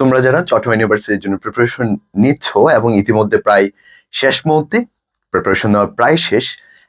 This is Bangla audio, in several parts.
তোমরা যারা চট্টগ্রাম ইউনিভার্সিটির জন্য প্রিপারেশন নিচ্ছ এবং ইতিমধ্যে প্রায় শেষ মুহূর্তে প্রিপারেশন নেওয়া প্রায় শেষ,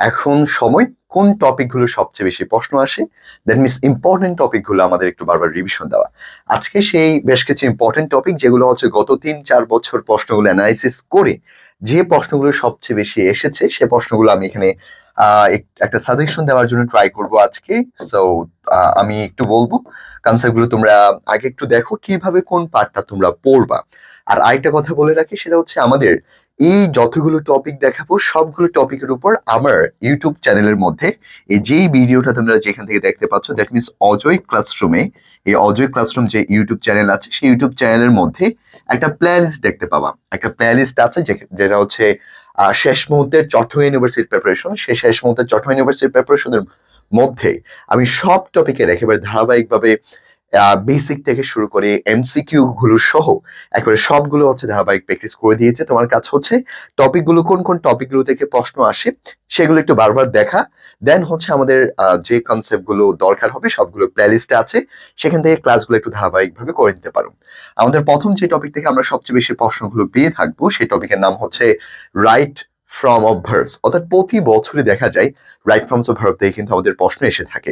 এখন সময় কোন টপিকগুলো সবচেয়ে বেশি প্রশ্ন আসে? দ্যাট মিনস ইম্পর্টেন্ট টপিকগুলো আমাদের একটু বারবার রিভিশন দেওয়া। আজকে সেই বেশ কিছু ইম্পর্টেন্ট টপিক যেগুলো হচ্ছে গত তিন, চার বছর প্রশ্নগুলো অ্যানালাইসিস করে যে প্রশ্নগুলো সবচেয়ে বেশি এসেছে, সে প্রশ্নগুলো আমি এখানে একটা সাজেশন দেওয়ার জন্য ট্রাই করব আজকে। সো আমি একটু বলব। কনসেপ্টগুলো তোমরা আগে একটু দেখো কীভাবে কোন পার্টটা তোমরা পড়বা। আর আরেকটা কথা বলে রাখি, সেটা হচ্ছে আমাদের এই যতগুলো টপিক দেখাবো, সবগুলো টপিকের উপর আমার ইউটিউব চ্যানেলের মধ্যে এই যেই ভিডিওটা তোমরা যেখান থেকে দেখতে পাচ্ছ দ্যাট মিনস অজয় ক্লাসরুমে এই অজয় ক্লাসরুম যে ইউটিউব চ্যানেল আছে, সেই ইউটিউব চ্যানেলের মধ্যে একটা প্লেলিস্ট দেখতে পাবা। একটা প্লেলিস্ট আছে যেটা হচ্ছে শেষ মুহূর্তের চট্টগ্রাম ইউনিভার্সিটির প্রিপারেশন সেই শেষ মুহূর্তের চট্টগ্রাম ইউনিভার্সিটির প্রিপারেশনের মধ্যে আমি সব টপিকের একেবারে ধারাবাহিকভাবে বেসিক থেকে শুরু করে এমসিকিউ গুলো সহ একেবারে সবগুলো হচ্ছে ধারাবাহিক প্র্যাকটিস করে দিয়েছে। তোমার কাজ হচ্ছে টপিকগুলো কোন কোন টপিকগুলো থেকে প্রশ্ন আসে সেগুলো একটু বারবার দেখা। দেন হচ্ছে আমাদের যে কনসেপ্টগুলো দরকার হবে সবগুলো প্লেলিস্টে আছে। সেখান থেকে ক্লাসগুলো একটু ধারাবাহিকভাবে করে নিতে পারো। আমাদের প্রথম যে টপিক থেকে আমরা সবচেয়ে বেশি প্রশ্নগুলো পেয়ে থাকব সেই টপিকের নাম হচ্ছে রাইট ফ্রম অফ ভার্বস অর্থাৎ প্রতি বছরই দেখা যায় রাইট ফ্রমস অফ ভার্ব থেকে কিন্তু আমাদের প্রশ্ন এসে থাকে।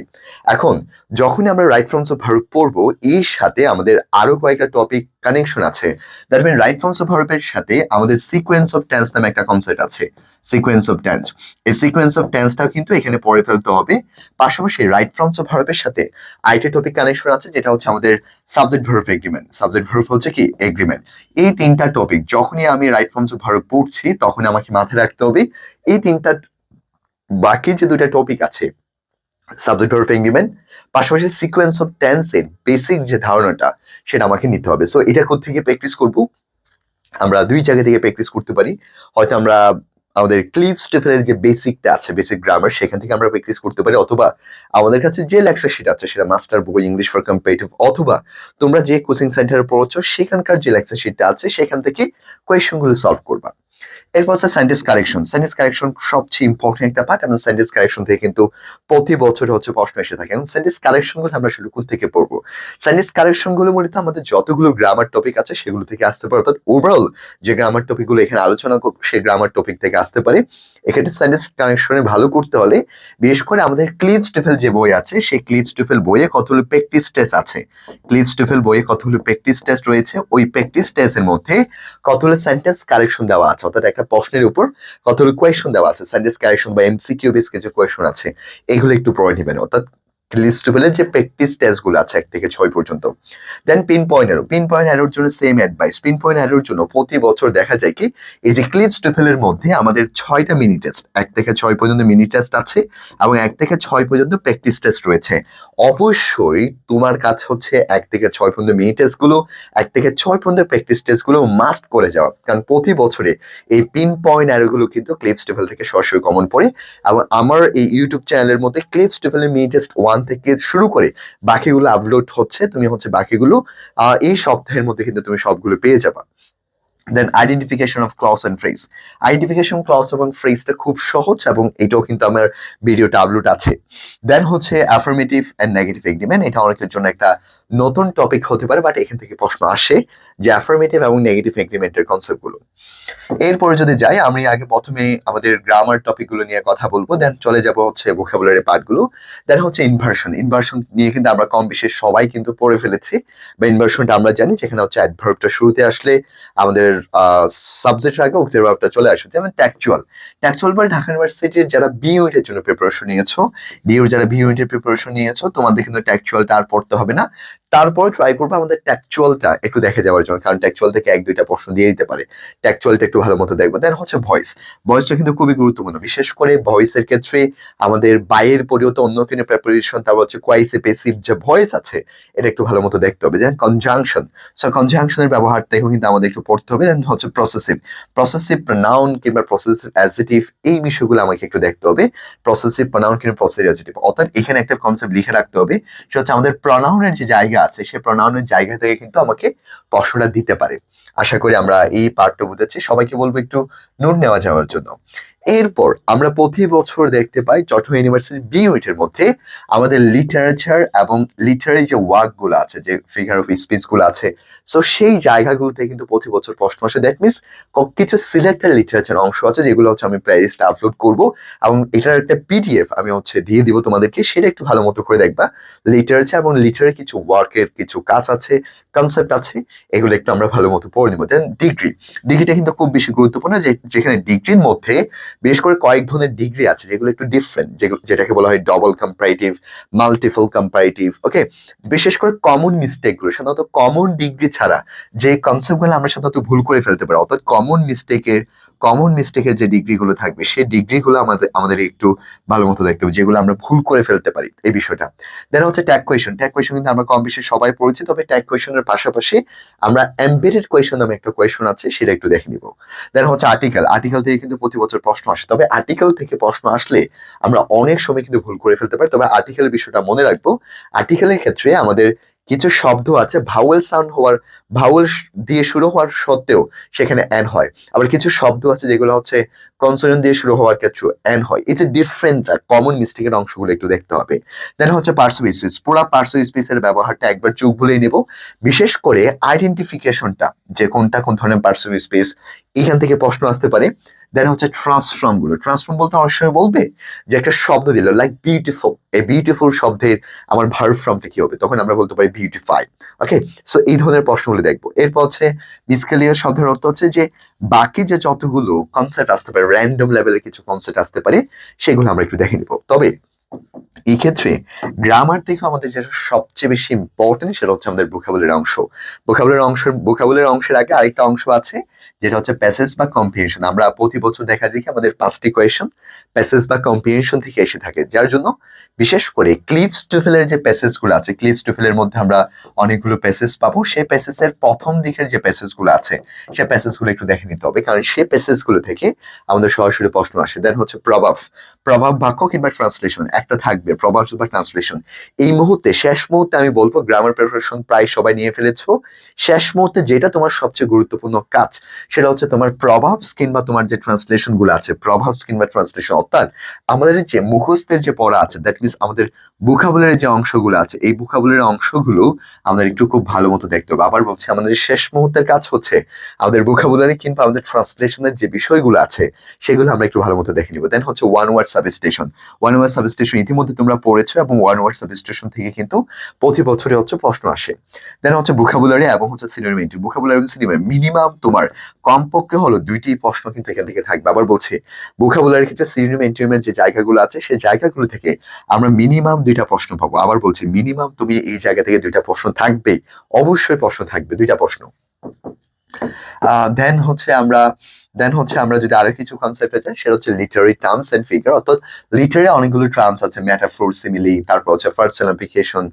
এখন, যখনই আমরা রাইট ফর্মস অফ ভার্ব পড়ব, এর সাথে আমাদের আরও কয়েকটা টপিক কানেকশন আছে। That mean right forms of ভার্বের সাথে আমাদের সিকোয়েন্স অফ টেন্স নামে একটা কনসেপ্ট আছে। সিকোয়েন্স অফ টেন্স এই সিকোয়েন্স অফ টেন্সটাও কিন্তু এখানে পড়ে ফেলতে হবে। পাশাপাশি রাইট ফর্মস অফ ভার্বের সাথে আরেকটা টপিক কানেকশন আছে, যেটা হচ্ছে আমাদের subject verb agreement subject verb হচ্ছে কি? এগ্রিমেন্ট এই তিনটা টপিক যখনই আমি রাইট ফর্মস অফ ভার্ব পড়ছি তখন আমাকে মাথায় রাখতে হবে, এই তিনটা বাকি যে দুইটা টপিক আছে সাবজেক্ট ভার্ব এগ্রিমেন্ট পাশাপাশি সিকোয়েন্স অফ টেন্সের বেসিক যে ধারণাটা, সেটা আমাকে নিতে হবে। সো এটা থেকে প্র্যাকটিস করব? আমরা দুই জায়গা থেকে প্র্যাকটিস করতে পারি। হয়তো আমরা আমাদের ক্লিভ স্টেফেনের যে বেসিকটা আছে বেসিক গ্রামার সেখান থেকে আমরা প্র্যাকটিস করতে পারি। অথবা আমাদের কাছে যে লেকচার শিট আছে, সেটা মাস্টার বই ইংলিশ ফর কম্পারেটিভ অথবা তোমরা যে কোচিং সেন্টারে পড়ছো সেখানকার যে লেকচার শিটটা আছে, সেখান থেকে কোয়েশনগুলো সলভ করবা। এরপর হচ্ছে সেন্টেন্স কারেকশন সেন্টেন্স কারেকশন সবচেয়ে ইম্পর্টেন্ট একটা পার্ট এবং সেন্টেন্স কারেকশন থেকে কিন্তু প্রতি বছর হচ্ছে প্রশ্ন এসে থাকে। এবং সেন্টেন্স কারেকশনগুলো আমরা থেকে সেন্টেন্স কারেকশনগুলো মূলত আমাদের যতগুলো গ্রামার টপিক আছে সেগুলো থেকে আসতে পারে। অর্থাৎ ওভারঅল যে গ্রামার টপিকগুলো এখানে আলোচনা করব সেই গ্রামার টপিক থেকে আসতে পারে। সেন্টেন্স ভালো করতে হলে বিশেষ করে আমাদের ক্লিজ স্টেফেল যে বই আছে সেই ক্লিজ স্টেফেল বইয়ে কতগুলো প্র্যাকটিস টেস্ট আছে। ক্লিজ স্টেফেল বইয়ে কতগুলো প্র্যাকটিস টেস্ট রয়েছে। ওই প্র্যাকটিস টেস্টের মধ্যে কতগুলো সেন্টেন্স কারেকশন দেওয়া আছে। অর্থাৎ একটা প্রশ্নের উপর কতগুলো কোয়েশন দেওয়া আছে? সানডেস কারেকশন বা এমসিকিউ বেস কিছু কোয়েশন আছে। এগুলো একটু পড়ে নেবেন। অর্থাৎ লিস্টেবলের যে প্র্যাকটিস টেস্টগুলো আছে এক থেকে ছয় পর্যন্ত। Then pin point arrow pin point অ্যারোর জন্য সেম অ্যাডভাইস পিন পয়েন্ট অ্যারোর জন্য প্রতি বছর দেখা যায় কি, এই যে ক্লিজ মধ্যে আমাদের ছয়টা মিনি টেস্ট এক থেকে ছয় পর্যন্ত মিনি টেস্ট আছে এবং এক থেকে ছয় পর্যন্ত প্র্যাকটিস টেস্ট রয়েছে। অবশ্যই তোমার কাছে হচ্ছে এক থেকে ছয় পর্যন্ত মিনি টেস্টগুলো, এক থেকে ছয় পর্যন্ত প্র্যাকটিস টেস্টগুলো মাস্ট করে যাওয়া। কারণ প্রতি বছরে এই পিন পয়েন্ট অ্যারোগুলো কিন্তু ক্লিজ টেফেল থেকে সরাসরি কমন পড়ে। এবং আমার এই ইউটিউব চ্যানেলের মধ্যে ক্লিজ টেফেলের মিনি টেস্ট ওয়ান থেকে শুরু করে বাকিগুলো আপলোড হচ্ছে, তুমি হচ্ছে বাকিগুলো এই সপ্তাহের মধ্যে কিন্তু তুমি সবগুলো পেয়ে যাবা। Then identification of clause and phrase identification clause এবং ফ্রেজটা খুব সহজ এবং এটাও কিন্তু আমার ভিডিওটা আপলোড আছে। দেন হচ্ছে অ্যাফার্মেটিভ অ্যান্ড নেগেটিভ এগ্রিমেন্ট এটা অনেকের জন্য একটা নতুন টপিক হতে পারে বাট এখান থেকে প্রশ্ন আসে যে অ্যাফার্মেটিভ এবং নেগেটিভ এগ্রিমেন্টের কনসেপ্টগুলো এরপরে যদি যাই, আমি আগে প্রথমে আমাদের গ্রামার টপিকগুলো নিয়ে কথা বলব দেন চলে যাব হচ্ছে ভোকাবুলারি পার্টগুলো দেন হচ্ছে ইনভার্সন ইনভার্সন নিয়ে কিন্তু আমরা কম বেশি সবাই কিন্তু পড়ে ফেলেছি, বা ইনভার্সনটা আমরা জানি, যেখানে হচ্ছে অ্যাডভার্বটা শুরুতে আসলে আমাদের সাবজেক্টের আগে অক্সিলারি ভার্বটা চলে আসবে যেমন ট্যাকচুয়াল ট্যাকচুয়াল বা ঢাকা ইউনিভার্সিটির যারা বি ইউনিটের জন্য প্রিপারেশন নিয়েছো বি ইউর যারা বি ইউনিটের প্রিপারেশন নিয়েছো, তোমাদের কিন্তু ট্যাকচুয়ালটা আর পড়তে হবে না। তারপর ট্রাই করব আমাদের ট্যাকচুয়ালটা একটু দেখে যাওয়ার জন্য, কারণ ট্যাকচুয়াল থেকে এক, দুইটা প্রশ্ন দিয়ে দিতে পারে। ট্যাকচুয়ালটা একটু ভালো মতো দেখব। দেন হচ্ছে ভয়েস ভয়েসটা কিন্তু খুবই গুরুত্বপূর্ণ। বিশেষ করে ভয়েসের ক্ষেত্রে আমাদের বাইয়ের পরেও তো অন্য কোনো প্রিপারেশন তারপর হচ্ছে কোয়াইসে পেসিভ যে ভয়েস আছে, এটা একটু ভালো মতো দেখতে হবে। যেন কনজাংশন সো কনজাংশনের ব্যবহারটাও কিন্তু আমাদের একটু পড়তে হবে। দেন হচ্ছে প্রসেসিভ প্রসেসিভ নাউন কিংবা প্রসেসিভ অ্যাজিটিভ এই বিষয়গুলো আমাকে একটু দেখতে হবে। প্রসেসিভ প্রনাউন কিংবা প্রসেসিভ অ্যাজিটিভ অর্থাৎ এখানে একটা কনসেপ্ট লিখে রাখতে হবে। সেটা হচ্ছে আমাদের প্রনাউনের যে জায়গা আছে, সে প্রণয়নের জায়গা থেকে কিন্তু আমাকে পশরা দিতে পারে। আশা করি আমরা এই পার্টটা বুঝেছি। সবাইকে বলব একটু নোট নেওয়া যাওয়ার জন্য। এরপর আমরা প্রতি বছর দেখতে পাই চট্টগ্রাম ইউনিভার্সিটি বি ইউনিটের মধ্যে আমাদের লিটারেচার এবং লিটারি যে ওয়ার্কগুলো আছে, যে ফিগার অফ স্পিচগুলো আছে সো সেই জায়গাগুলোতে কিন্তু প্রতি বছর প্রশ্ন আসে। দ্যাট মিনস কিছু সিলেক্টেড লিটারেচার অংশ আছে, যেগুলো হচ্ছে আমি প্লেলিস্টে আপলোড করব এবং এটার একটা পিডিএফ আমি হচ্ছে দিয়ে দিব তোমাদেরকে, সেটা একটু ভালো মতো করে দেখবা। লিটারেচার এবং লিটারের কিছু ওয়ার্কের কিছু কাজ আছে কনসেপ্ট আছে, এগুলো একটু আমরা ভালো মতো পড়ে নিব। দেন ডিগ্রি ডিগ্রিটা কিন্তু খুব বেশি গুরুত্বপূর্ণ যেখানে ডিগ্রির মধ্যে বেশ করে কয়েক ধরনের ডিগ্রি আছে, যেগুলো একটু ডিফারেন্ট যেটাকে বলা হয় double comparative multiple comparative okay বিশেষ করে কমন মিস্টেকগুলো সাধারণত কমন ডিগ্রি ছাড়া যে কনসেপ্টগুলো আমরা সাধারণত ভুল করে ফেলতে পারি, অর্থাৎ কমন মিস্টেকের কমন মিস্টেকের যে ডিগ্রিগুলো থাকবে, সেই ডিগ্রিগুলো আমাদের আমাদের একটু ভালো মতো দেখতে হবে, যেগুলো আমরা ভুল করে ফেলতে পারি, এই বিষয়টা। দেন হচ্ছে ট্যাগ কোয়েশন ট্যাগ কোয়েশন কিন্তু আমরা কম বেশি সবাই পড়েছি, তবে ট্যাগ কোয়েশনের পাশাপাশি আমরা এমবেডেড কোয়েশন নামে একটা কোয়েশন আছে, সেটা একটু দেখে নিব। দেন হচ্ছে আর্টিকেল আর্টিকেল থেকে কিন্তু প্রতি বছর প্রশ্ন আসে, তবে আর্টিকেল থেকে প্রশ্ন আসলে আমরা অনেক সময় কিন্তু ভুল করে ফেলতে পারি, তবে আর্টিকেলের বিষয়টা মনে রাখব আর্টিকেলের ক্ষেত্রে আমাদের কিছু শব্দ আছে ভাওয়েল সাউন্ড হওয়ার ভাওয়েল দিয়ে শুরু হওয়ার সত্ত্বেও সেখানে অ্যান হয়। আবার কিছু শব্দ আছে যেগুলো হচ্ছে কনসোনেন্ট দিয়ে শুরু হওয়ার ক্ষেত্রে অ্যান হয়। এই যে ডিফারেন্ট কমন মিস্টেকের অংশগুলো একটু দেখতে হবে। দেন হচ্ছে পার্সো স্পিচ পুরো পার্সো স্পিচের ব্যবহারটা একবার চোখ ভুলেই নেব। বিশেষ করে আইডেন্টিফিকেশনটা যে কোনটা কোন ধরনের পার্সো স্পিচ এখান থেকে প্রশ্ন আসতে পারে। দেন হচ্ছে ট্রান্সফর্মগুলো। ট্রান্সফর্ম বলতে অনেক সময় বলবে যে একটা শব্দ দিল লাইক বিউটিফুল এই বিউটিফুল শব্দের আমার ভার ফ্রমটা কি হবে? তখন আমরা বলতে পারি বিউটিফাই ওকে সো এই ধরনের প্রশ্নগুলো দেখব। এরপর হচ্ছে মিসকেলিয়ার শব্দের অর্থ হচ্ছে যে বাকি যে যতগুলো কনসেপ্ট আসতে পারে র্যান্ডম লেভেলে কিছু কনসেপ্ট আসতে পারে, সেগুলো আমরা একটু দেখে নিব। তবে এই ক্ষেত্রে গ্রামার থেকে আমাদের যেটা সবচেয়ে বেশি ইম্পর্টেন্ট সেটা হচ্ছে আমাদের ভোকাবুলের অংশ। ভোকাবুলের অংশ ভোকাবুলের অংশের আগে আরেকটা অংশ আছে, যেটা হচ্ছে প্যাসেজ বা কম্পিয়েশন আমরা প্রতি বছর দেখা যায় কি আমাদের পাঁচটি কোয়েশন প্যাসেজ বা কম্পিয়েশন থেকে এসে থাকে। যার জন্য বিশেষ করে ক্লিপস টুফেলের যে প্যাসেজগুলো আছে ক্লিপস টুফেলের মধ্যে আমরা অনেকগুলো প্যাসেজ পাবো। সেই প্যাসেজের প্রথম দিকের যে প্যাসেজগুলো আছে সেই প্যাসেজগুলো একটু দেখে নিতে হবে। কারণ সেই প্যাসেজগুলো থেকে আমাদের সরাসরি প্রশ্ন আসে। দেন হচ্ছে প্রভাব। প্রভাব বাক্য কিংবা ট্রান্সলেশন একটা থাকবে প্রভাব বা ট্রান্সলেশন এই মুহূর্তে, শেষ মুহূর্তে আমি বলব গ্রামার প্রিপারেশন প্রায় সবাই নিয়ে ফেলেছো। শেষ মুহূর্তে যেটা তোমার সবচেয়ে গুরুত্বপূর্ণ কাজ, সেটা হচ্ছে তোমার প্রভাব কিংবা তোমার যে ট্রান্সলেশনগুলো আছে প্রভাব কিংবা ট্রান্সলেশন অর্থাৎ আমাদের যে মুখস্থের যে পড়া আছে দ্যাট মিনস আমাদের বুকাবুলের যে অংশগুলো আছে, এই বুকাবুলের অংশগুলো আমাদের একটু খুব ভালো মতো দেখতে হবে। আবার বলছি, আমাদের শেষ মুহূর্তের কাজ হচ্ছে, আমাদের বুকাবুলারি কিংবা আমাদের ট্রান্সলেশনের যে বিষয়গুলো আছে, সেগুলো আমরা একটু ভালো মতো দেখে নিব। দেন হচ্ছে one word substitution one word substitution ইতিমধ্যে তোমরা পড়েছো এবং ওয়ান ওয়ার্ড সাবস্টেশন থেকে কিন্তু প্রতি বছরে হচ্ছে প্রশ্ন আসে। দেন হচ্ছে বুকাবুলারি এবং হচ্ছে সিনিয়র বুকাবুলারি এবং সিনিয়র মিনিমাম তোমার কমপক্ষে হলো দুইটি প্রশ্ন কিন্তু এখান থেকে থাকবে। আবার বলছি বুকাবুলারির ক্ষেত্রে সিনিয়র ইন্টারমিডিয়েট যে জায়গাগুলো আছে, সেই জায়গাগুলো থেকে আমরা মিনিমাম দুইটা প্রশ্ন পাবো। আবার বলছি মিনিমাম তুমি এই জায়গা থেকে দুইটা প্রশ্ন থাকবে, অবশ্যই প্রশ্ন থাকবে, দুইটা প্রশ্ন। দেন হচ্ছে আমরা দেন হচ্ছে আমরা যদি আরও কিছু কনসেপ্টে যাই সেটা হচ্ছে লিটারি টার্মস এন্ড ফিগার অর্থাৎ লিটারি অনেকগুলো টার্মস আছে ম্যাটাফোর সিমিলি তারপর হচ্ছে পার্সোনালিফিকেশন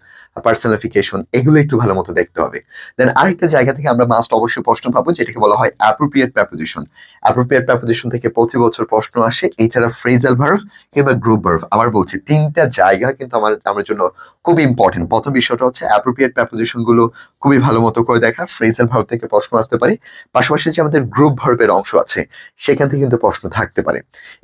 পার্সোনালিফিকেশন এগুলো একটু ভালো মতো দেখতে হবে। দেন আরেকটা জায়গা থেকে আমরা মাস্ট অবশ্যই প্রশ্ন পাবো, যেটাকে বলা হয় অ্যাপ্রোপ্রিয়েট প্যাপোজিশন অ্যাপ্রোপ্রিয়েট প্যাপোজিশন থেকে প্রতি বছর প্রশ্ন আসে এছাড়া ফ্রেজাল ভার্ভ কিংবা গ্রুপ ভার্ভ আবার বলছি, তিনটা জায়গা কিন্তু আমার আমার জন্য খুব ইম্পর্টেন্ট প্রথম বিষয়টা হচ্ছে অ্যাপ্রোপ্রিয়েট প্যাপোজিশনগুলো খুবই ভালো মতো করে দেখা ফ্রেজাল ভার্ভ থেকে প্রশ্ন আসতে পারে। পাশাপাশি যে আমাদের গ্রুপ ভার্বের অংশ আছে। সেখান থেকে কিন্তু প্রশ্ন থাকতে পারে।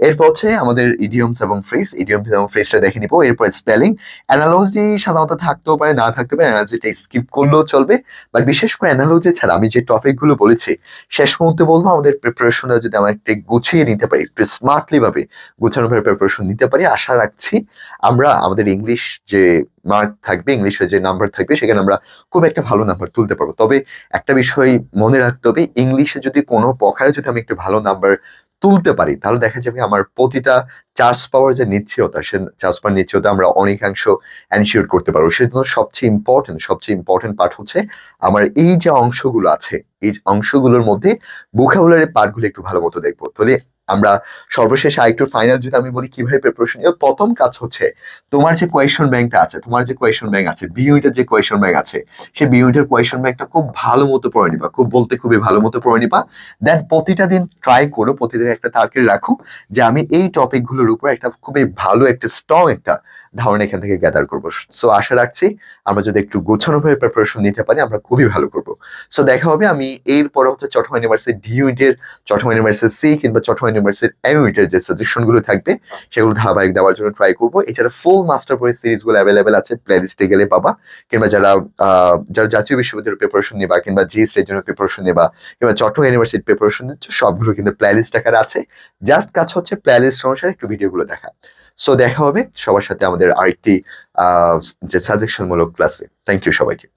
এরপর হচ্ছে আমাদের ইডিয়মস এবং ফ্রেজ ইডিয়মস এবং ফ্রেজটা দেখে নিব। এরপর স্পেলিং অ্যানালজি সাধারণত থাকতেও পারে, না থাকতে পারে অ্যানালজিটা স্কিপ করলেও চলবে। বাট বিশেষ করে অ্যানালজি ছাড়া আমি যে টপিকগুলো বলেছি, শেষ মুহূর্তে বলব আমাদের প্রিপারেশনটা যদি আমরা একটু গুছিয়ে নিতে পারি, একটু স্মার্টলি ভাবে গোছানো ভাবে প্রিপারেশন নিতে পারি, আশা রাখছি আমরা আমাদের ইংলিশ যে মার্ক থাকবে ইংলিশের যে নাম্বার থাকবে, সেখানে আমরা খুব একটা ভালো নাম্বার তুলতে পারব। তবে একটা বিষয় মনে রাখতে হবে ইংলিশে যদি কোনো প্রকারে যদি আমি একটু ভালো নাম্বার তুলতে পারি, তাহলে দেখা যাবে আমার প্রতিটা চার্জ পাওয়ার যে নিশ্চয়তা, সে চার্জ পাওয়ার নিশ্চয়তা আমরা অনেকাংশ অ্যানশিওর করতে পারব। সেজন্য সবচেয়ে ইম্পর্টেন্ট সবচেয়ে ইম্পর্টেন্ট পার্ট হচ্ছে আমার এই যে অংশগুলো আছে, এই অংশগুলোর মধ্যে বুখাবুলারি পার্টগুলো একটু ভালো মতো দেখব। তাহলে আমরা সর্বশেষ আরেকটু ফাইনাল যদি আমি বলি কীভাবে প্রিপারেশন প্রথম কাজ হচ্ছে তোমার যে কোয়েশন ব্যাংকটা আছে, তোমার যে কোয়েশন ব্যাংক আছে বি ইউনিটের যে কোয়েশন ব্যাংক আছে সেই বি ইউনিটের কোয়েশন ব্যাংকটা খুব ভালো মতো পড়ে নিবা, খুব বলতে খুবই ভালো মতো পড়ে নিবা। দেন প্রতিটা দিন ট্রাই করো, প্রতিদিন একটা টার্গেট রাখো যে আমি এই টপিকগুলোর উপর একটা খুবই ভালো, একটা স্ট্রং একটা ধারণা এখান থেকে গ্যাদার করব। সো আশা রাখছি আমরা যদি একটু গোছানোভাবে প্রিপারেশন নিতে পারি, আমরা খুবই ভালো করব। সো দেখা হবে আমি এর এরপরে হচ্ছে চট্টগ্রাম ইউনিভার্সিটি ডি ইউনিটের চট্টগ্রাম ইউনিভার্সিটি সি কিংবা চট্টগ্রাম ইউনিভার্সিটি এম ইউনিটের যে সাজেশনগুলো থাকবে, সেগুলো ধারাবাহিক দেওয়ার জন্য ট্রাই করব। এছাড়া ফুল মাস্টার বই সিরিজগুলো অ্যাভেলেবেল আছে প্লে লিস্টে গেলে পাবা। কিংবা যারা যারা জাতীয় বিশ্ববিদ্যালয়ের প্রিপারেশন নিবা, কিংবা জিএস এর জন্য প্রিপারেশন নিবা, কিংবা চট্টগ্রাম ইউনিভার্সিটি প্রিপারেশন নিচ্ছ, সবগুলো কিন্তু প্লে লিস্ট আকারে আছে। জাস্ট কাজ হচ্ছে প্লে লিস্ট অনুসারে একটু ভিডিওগুলো দেখা। সো দেখা হবে সবার সাথে আমাদের আরেকটি যে সাজেকশনমূলক ক্লাসে থ্যাংক ইউ সবাইকে।